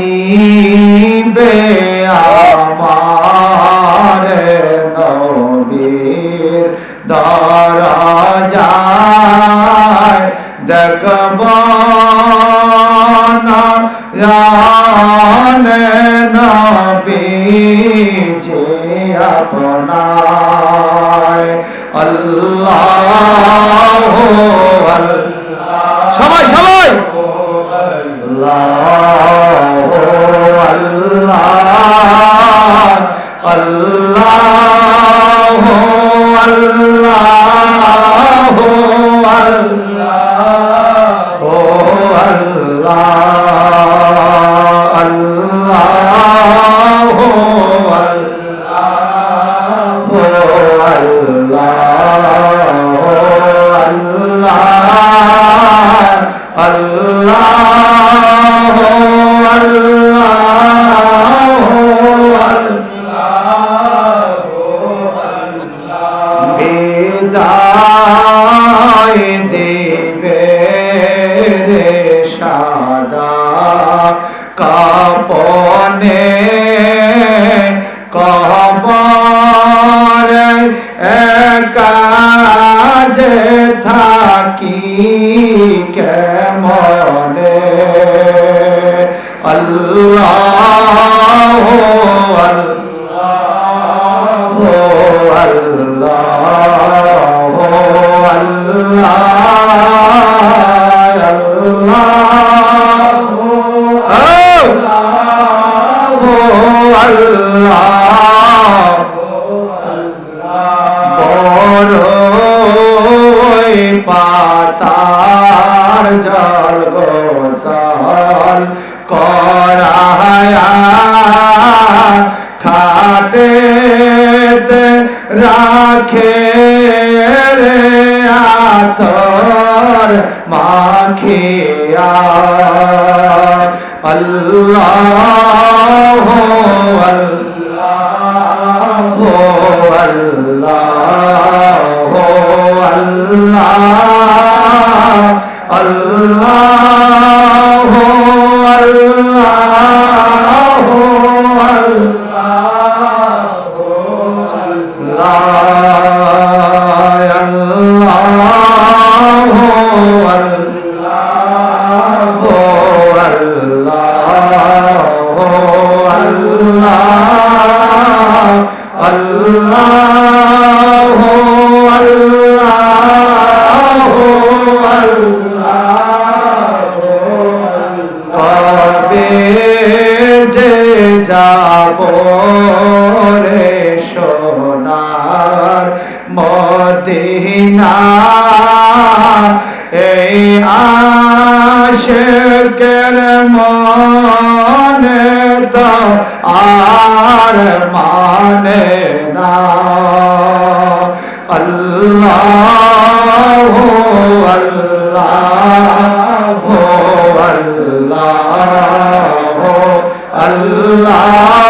দিবে আমার নবীর দরজায় দেখব না জানে নবী যে আপনায় আল্লাহ। সবাই সবাই। আল্লাহ। दे কাজে থাকি কেমনে? আল্লাহ। করায়া খাটে রাখে রে আতর মাখিয়া। আল্লাহ আল্লাহ আল্লাহ। মদিনা। এই আশেকের মনে তো আর মানে না। আল্লাহ আল্লাহ আল্লাহ আল্লাহ।